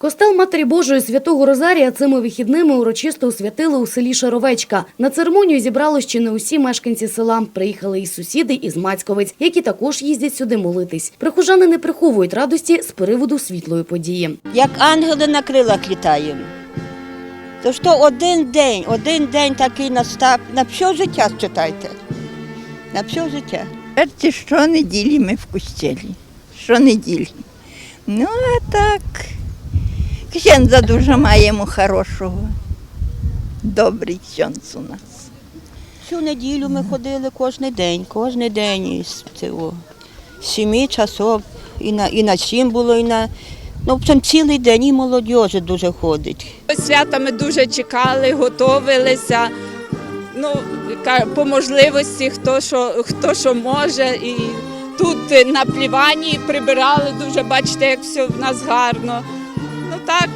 Костел Матері Божої Святого Розарія цими вихідними урочисто освятили у селі Шаровечка. На церемонію зібрались чи не усі мешканці села. Приїхали і сусіди із Мацьковець, які також їздять сюди молитись. Прихожани не приховують радості з приводу світлої події. як ангели на крилах літаємо. То що один день, один день такий настав, на все життя читайте. На все життя. Перці щонеділі ми в кустелі. Щонеділі. Ну, а так. Ксенза дуже маємо хорошого. Добрий ксенц у нас. Всю неділю ми ходили кожен день, кожен день із цього. з Сіми часов, і на, і на сім було, і на. Ну, в общем, цілий день і молодь дуже ходить. Свята ми дуже чекали, готувалися. Ну, по можливості, хто що, хто що може. І тут на плівані прибирали дуже, бачите, як все в нас гарно. Так,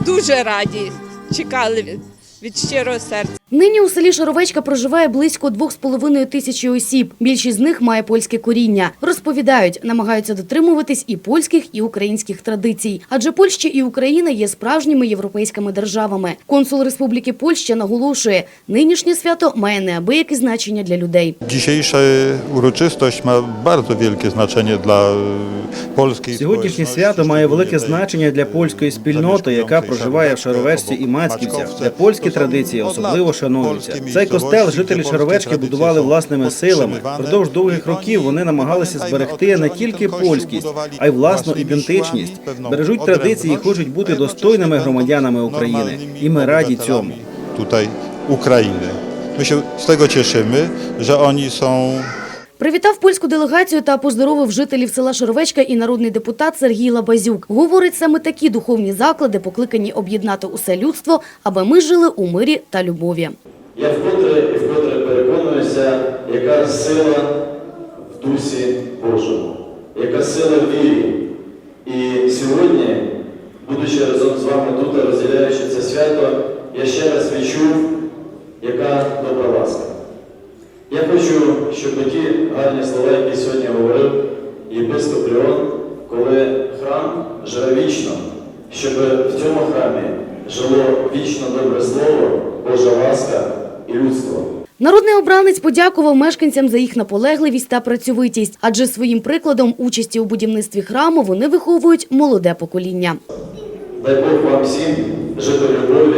дуже раді. Чекали від щирого серця. Нині у селі Шаровечка проживає близько 2,5 тисячі осіб. Більшість з них має польське коріння. Розповідають, намагаються дотримуватись і польських, і українських традицій. Адже Польща і Україна є справжніми європейськими державами. Консул Республіки Польща наголошує, нинішнє свято має неабияке значення для людей. Dzisiejsza uroczystość ma bardzo wielkie znaczenie dla e, polskiej Сьогоднішнє свято має велике значення для польської спільноти, яка проживає в Шаровечці і Мацьківцях, де польські традиції особливо шануються. Цей костел жителі Шаровечки будували власними силами. Впродовж довгих років вони намагалися зберегти не тільки польськість, а й власну ідентичність. Бережуть традиції і хочуть бути достойними громадянами України. І ми раді цьому. Тут України. Ми się tego cieszymy, że oni są Привітав польську делегацію та поздоровив жителів села Шаровечка і народний депутат Сергій Лабазюк. Говорить, саме такі духовні заклади покликані об'єднати усе людство, аби ми жили у мирі та любові. Я вкотре і вкотре переконуюся, яка сила в Дусі Божому, яка сила в вірі. І сьогодні, будучи разом з вами тут, розділяючи це свято, я ще раз відчув, яка добра ласка. Я хочу, щоб ті гарні слова, які сьогодні говорив єпископ Леон, коли храм живе вічно, щоб в цьому храмі жило вічно добре слово, Божа ласка і людство. Народний обранець подякував мешканцям за їх наполегливість та працьовитість, адже своїм прикладом участі у будівництві храму вони виховують молоде покоління. Дай Бог вам всім жити любові,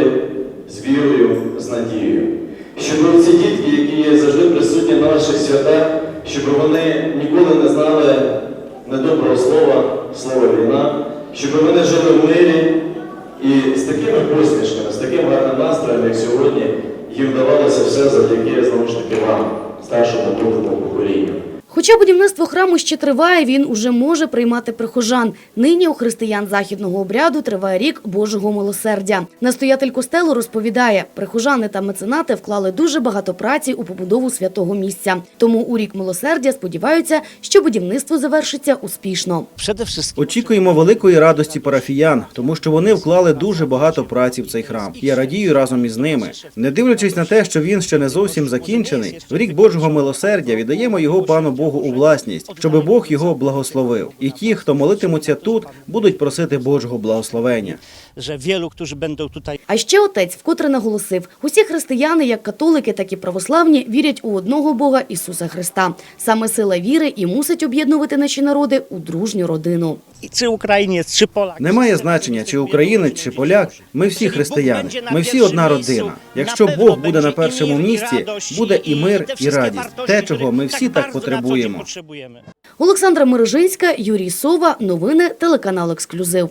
недоброго слова, слова війна, щоб вони жили в мирі і з такими посмішками, з таким гарним настроєм, як сьогодні, їм вдавалося все завдяки знову ж таки вам, старшому духовному поколінню. Хоча будівництво храму ще триває, він уже може приймати прихожан. Нині у християн західного обряду триває рік Божого милосердя. Настоятель костелу розповідає, прихожани та меценати вклали дуже багато праці у побудову святого місця. Тому у рік милосердя сподіваються, що будівництво завершиться успішно. Очікуємо великої радості парафіян, тому що вони вклали дуже багато праці в цей храм. Я радію разом із ними. Не дивлячись на те, що він ще не зовсім закінчений, в рік Божого милосердя віддаємо його пану Богу у власність, щоб Бог його благословив. І ті, хто молитимуться тут, будуть просити Божого благословення. А ще отець вкотре наголосив: усі християни, як католики, так і православні, вірять у одного Бога Ісуса Христа. Саме сила віри і мусить об'єднувати наші народи у дружню родину. czy Ukrainiec, czy Polak. Немає значення, чи українець, чи поляк. Ми всі християни. Ми всі одна родина. Якщо Бог буде на першому місці, буде і мир, і радість. Те, чого ми всі так потребуємо. Potrzebujemy. Олександра Мережинська, Юрій Сова. Новини телеканал Ексклюзив.